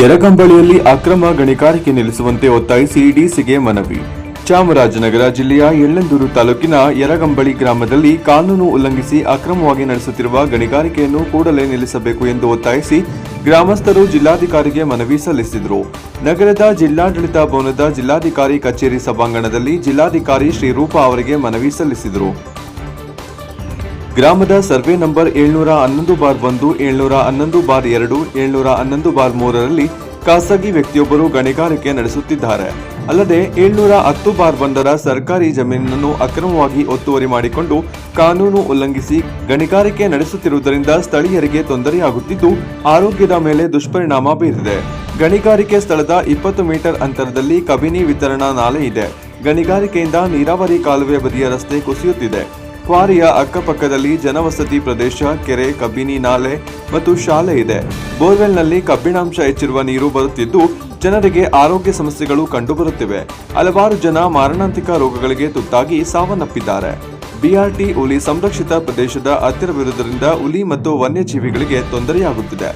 ಯರಗಂಬಳಿಯಲ್ಲಿ ಅಕ್ರಮ ಗಣಿಗಾರಿಕೆ ನಿಲ್ಲಿಸುವಂತೆ ಒತ್ತಾಯಿಸಿ ಡಿಸಿಗೆ ಮನವಿ. ಚಾಮರಾಜನಗರ ಜಿಲ್ಲೆಯ ಯಳ್ಳಂದೂರು ತಾಲೂಕಿನ ಯರಗಂಬಳಿ ಗ್ರಾಮದಲ್ಲಿ ಕಾನೂನು ಉಲ್ಲಂಘಿಸಿ ಅಕ್ರಮವಾಗಿ ನಡೆಸುತ್ತಿರುವ ಗಣಿಗಾರಿಕೆಯನ್ನು ಕೂಡಲೇ ನಿಲ್ಲಿಸಬೇಕು ಎಂದು ಒತ್ತಾಯಿಸಿ ಗ್ರಾಮಸ್ಥರು ಜಿಲ್ಲಾಧಿಕಾರಿಗೆ ಮನವಿ ಸಲ್ಲಿಸಿದರು. ನಗರದ ಜಿಲ್ಲಾಡಳಿತ ಭವನದ ಜಿಲ್ಲಾಧಿಕಾರಿ ಕಚೇರಿ ಸಭಾಂಗಣದಲ್ಲಿ ಜಿಲ್ಲಾಧಿಕಾರಿ ಶ್ರೀರೂಪಾ ಅವರಿಗೆ ಮನವಿ ಸಲ್ಲಿಸಿದರು. ಗ್ರಾಮದ ಸರ್ವೆ ನಂಬರ್ ಏಳ್ನೂರ ಹನ್ನೊಂದು ಬಾರ್ ಒಂದು, ಏಳ್ನೂರ ಹನ್ನೊಂದು ಬಾರ್ ಎರಡು, ಏಳ್ನೂರ ಹನ್ನೊಂದು ಬಾರ್ ಮೂರರಲ್ಲಿ ಖಾಸಗಿ ವ್ಯಕ್ತಿಯೊಬ್ಬರು ಗಣಿಗಾರಿಕೆ ನಡೆಸುತ್ತಿದ್ದಾರೆ. ಅಲ್ಲದೆ ಏಳ್ನೂರ ಹತ್ತು ಬಾರ್ ಒಂದರ ಸರ್ಕಾರಿ ಜಮೀನನ್ನು ಅಕ್ರಮವಾಗಿ ಒತ್ತುವರಿ ಮಾಡಿಕೊಂಡು ಕಾನೂನು ಉಲ್ಲಂಘಿಸಿ ಗಣಿಗಾರಿಕೆ ನಡೆಸುತ್ತಿರುವುದರಿಂದ ಸ್ಥಳೀಯರಿಗೆ ತೊಂದರೆಯಾಗುತ್ತಿದ್ದು, ಆರೋಗ್ಯದ ಮೇಲೆ ದುಷ್ಪರಿಣಾಮ ಬೀರಿದೆ. ಗಣಿಗಾರಿಕೆ ಸ್ಥಳದ ಇಪ್ಪತ್ತು ಮೀಟರ್ ಅಂತರದಲ್ಲಿ ಕಬಿನಿ ವಿತರಣಾ ನಾಲೆ ಇದೆ. ಗಣಿಗಾರಿಕೆಯಿಂದ ನೀರಾವರಿ ಕಾಲುವೆ ಬದಿಯ ರಸ್ತೆ ಕುಸಿಯುತ್ತಿದೆ. ಕ್ವಾರಿಯ ಅಕ್ಕಪಕ್ಕದಲ್ಲಿ ಜನವಸತಿ ಪ್ರದೇಶ, ಕೆರೆ ಕಬ್ಬಿನಿ ನಾಲೆ ಮತ್ತು ಶಾಲೆ ಇದೆ. ಬೋರ್ವೆಲ್ನಲ್ಲಿ ಕಬ್ಬಿಣಾಂಶ ಹೆಚ್ಚಿರುವ ನೀರು ಬರುತ್ತಿದ್ದು, ಜನರಿಗೆ ಆರೋಗ್ಯ ಸಮಸ್ಯೆಗಳು ಕಂಡುಬರುತ್ತಿವೆ. ಹಲವಾರು ಜನ ಮಾರಣಾಂತಿಕ ರೋಗಗಳಿಗೆ ತುತ್ತಾಗಿ ಸಾವನ್ನಪ್ಪಿದ್ದಾರೆ. ಬಿಆರ್ಟಿ ಹುಲಿ ಸಂರಕ್ಷಿತ ಪ್ರದೇಶದ ಹತ್ತಿರವಿರುವುದರಿಂದ ಹುಲಿ ಮತ್ತು ವನ್ಯಜೀವಿಗಳಿಗೆ ತೊಂದರೆಯಾಗುತ್ತಿದೆ.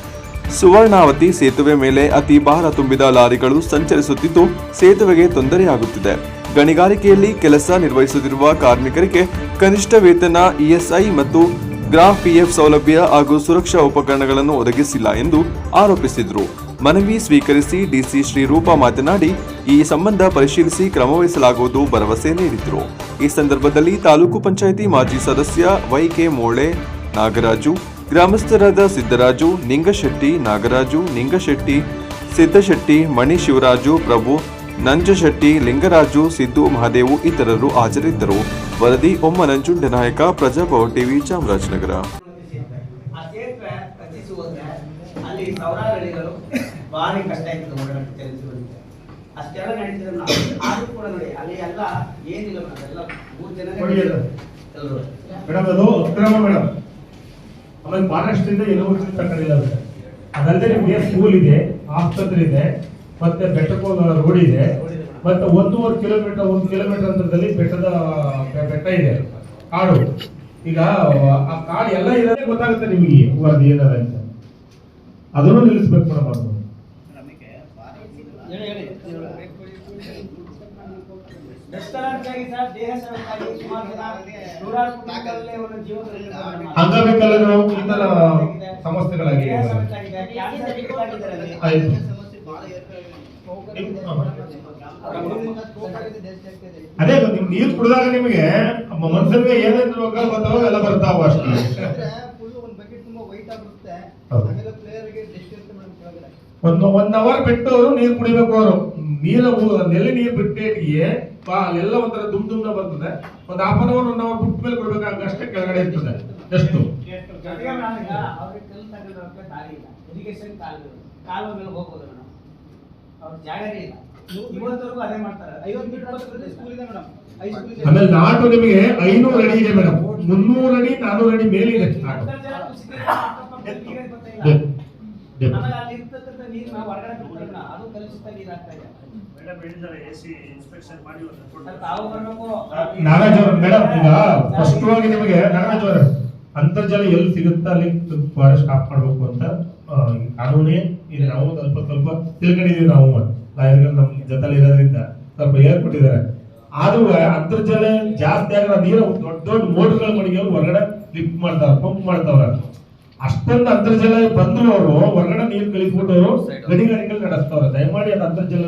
ಸುವರ್ಣಾವತಿ ಸೇತುವೆ ಮೇಲೆ ಅತಿ ಭಾರ ತುಂಬಿದ ಲಾರಿಗಳು ಸಂಚರಿಸುತ್ತಿದ್ದು, ಸೇತುವೆಗೆ ತೊಂದರೆಯಾಗುತ್ತಿದೆ. ಗಣಿಗಾರಿಕೆಯಲ್ಲಿ ಕೆಲಸ ನಿರ್ವಹಿಸುತ್ತಿರುವ ಕಾರ್ಮಿಕರಿಗೆ ಕನಿಷ್ಠ ವೇತನ ಇಎಸ್ಐ ಮತ್ತು ಗ್ರಾಫ್ ಪಿಎಫ್ ಸೌಲಭ್ಯ ಹಾಗೂ ಸುರಕ್ಷಾ ಉಪಕರಣಗಳನ್ನು ಒದಗಿಸಿಲ್ಲ ಎಂದು ಆರೋಪಿಸಿದರು. ಮನವಿ ಸ್ವೀಕರಿಸಿ ಡಿಸಿ ಶ್ರೀರೂಪ ಮಾತನಾಡಿ, ಈ ಸಂಬಂಧ ಪರಿಶೀಲಿಸಿ ಕ್ರಮವಹಿಸಲಾಗುವುದು ಭರವಸೆ ನೀಡಿದರು. ಈ ಸಂದರ್ಭದಲ್ಲಿ ತಾಲೂಕು ಪಂಚಾಯಿತಿ ಮಾಜಿ ಸದಸ್ಯ ವೈಕೆ ಮೋಳೆ, ನಾಗರಾಜು, ಗ್ರಾಮಸ್ಥರಾದ ಸಿದ್ದರಾಜು, ನಿಂಗಶೆಟ್ಟಿ, ನಾಗರಾಜು, ನಿಂಗಶೆಟ್ಟಿ, ಸಿದ್ದಶೆಟ್ಟಿ ಮಣಿ ಶಿವರಾಜು ಪ್ರಭು ನಂಜಶೆಟ್ಟಿ ಲಿಂಗರಾಜು, ಸಿದ್ದು ಮಹಾದೇವು ಇತರರು ಹಾಜರಿದ್ದರು. ವರದಿ ಒಮ್ಮ ನಂಜುಂಡನಾಯಕ ಪ್ರಜಾಭವನ್ ಟಿವಿ, ಚಾಮರಾಜನಗರ. ಆಮೇಲೆ ಮಹಾರಾಷ್ಟ್ರದಿಂದ ಅದು ಅದಲ್ಲದೆ ನಿಮಗೆ ಸ್ಕೂಲ್ ಇದೆ, ಆಸ್ಪತ್ರೆ ಇದೆ. ಮತ್ತೆ ಬೆಟ್ಟಕ್ಕೆ ಹೋಗೋ ರೋಡ್ ಇದೆ. ಮತ್ತೆ ಒಂದೂವರೆ ಕಿಲೋಮೀಟರ್ ಒಂದು ಕಿಲೋಮೀಟರ್ ಅಂತರದಲ್ಲಿ ಬೆಟ್ಟದ ಬೆಟ್ಟ ಇದೆ. ಕಾಡು. ಈಗ ಆ ಕಾಡು ಎಲ್ಲ ಇರೋದೇ ಗೊತ್ತಾಗುತ್ತೆ ನಿಮಗೆ ಅದು ಏನಾರ ಅಂತ. ಅದನ್ನು ನಿಲ್ಲಿಸ್ಬೇಕು ಮೇಡಮ್ ಅದು ಅಂಗವಿಕಲರು ಇತರ ಅಲ್ಲಿ. ಆಯ್ತು. ಅದೇ ನಿಮ್ ನೀರ್ ಕುಡಿದಾಗ ನಿಮಗೆ ಮನುಷ್ಯನಿಗೆ ಏನೇನು ರೋಗ ಬರ್ತಾವ ಎಲ್ಲ ಬರ್ತಾವ ಅಷ್ಟೇ. ಒಂದ್ ಒನ್ ಅವರ್ ಬಿಟ್ಟು ಅವರು ನೀರು ಕುಡಿಬೇಕು ಅವರು. ನೀರ ನೆಲೆ ನೀರ್ ಬಿಟ್ಟಿಗೆ ಅಲ್ಲೆಲ್ಲ ಒಂಥರ ದುಮ್ ದುಮ್ನ ಬರ್ತದೆ. ಒಂದು half an hour one hour ಬಿಟ್ಟ ಮೇಲೆ ಕೊಡ್ಬೇಕಾಗ ಅಷ್ಟೇ ಕೆಳಗಡೆ ಇರ್ತದೆ. ಎಷ್ಟು? ನಾನು ಈಗ ಅವ್ರಿಗೆ ಅವ್ರ ಜಾಗನೇ ಇಲ್ಲ. ಇವತ್ತವರೆಗೂ ಅದೇ ಮಾಡ್ತಾರೆ. ಐವತ್ತು ಮೀಟರ್ ಸ್ಕೂಲ್ ಇದೆ ಮೇಡಮ್ ಹೈ ಸ್ಕೂಲ್ ಇದೆ. ಆಮೇಲೆ ನಾಟು ನಿಮಗೆ ಐನೂರು ಅಡಿ ಇದೆ ಮೇಡಮ್ ಮುನ್ನೂರು ಅಡಿ ನಾನೂರು ಅಡಿ ಮೇಲೆ ಇದೆ ನಾಟು. ಆಮೇಲೆ ಅಲ್ಲಿ ಇರ್ತಕ್ಕಂಥ ಹೊರಗಡೆ ಬಿಡ್ತಾರಲ್ಲ, ಅದು ಕಲುಷಿತ ನೀರ್ ಆಗ್ತಾ ಇದೆ. ನಾಗರಾಜ್ ಅವ್ರ ಮೇಡಮ್ ಈಗ ಸ್ಪಷ್ಟವಾಗಿ ನಿಮಗೆ ನಾಗರಾಜ್ ಅವರ ಅಂತರ್ಜಲ ಎಲ್ಲಿ ಸಿಗುತ್ತಾ ಅಲ್ಲಿ ಸ್ಟಾಪ್ ಮಾಡ್ಬೇಕು ಅಂತ ಕಾನೂನೇ ಇಲ್ಲಿ ನಾವು ಸ್ವಲ್ಪ ಸ್ವಲ್ಪ ತಿಳ್ಕೊಂಡಿದೀವಿ ನಾವು. ಲಾಯರ್ಗಳು ನಮ್ಮ ಜೊತೆಲಿ ಇರೋದ್ರಿಂದ ಸ್ವಲ್ಪ ಹೇಳ್ಕೊಟ್ಟಿದ್ದಾರೆ. ಆದ್ರೂ ಅಂತರ್ಜಲ ಜಾಸ್ತಿ ಆಗ ನೀರು ದೊಡ್ಡ ದೊಡ್ಡ ಮೋಟರ್ಗಳ ಮಡಿಗೆ ಹೊರಗಡೆ ಲಿಫ್ಟ್ ಮಾಡ್ತಾರ ಪಂಪ್ ಮಾಡ್ತಾವ್ರ. ಅಷ್ಟೊಂದು ಅಂತರ್ಜಲ ಬಂದ್ರು ಅವರು, ಹೊರಗಡೆ ನೀರು ಕಳಿಸ್ಬಿಟ್ಟು ಅವರು ಗಣಿಗಾರಿಕೆ ನಡೆಸ್ತಾವ್ರೆ. ದಯಮಾಡಿ ಅದು ಅಂತರ್ಜಲ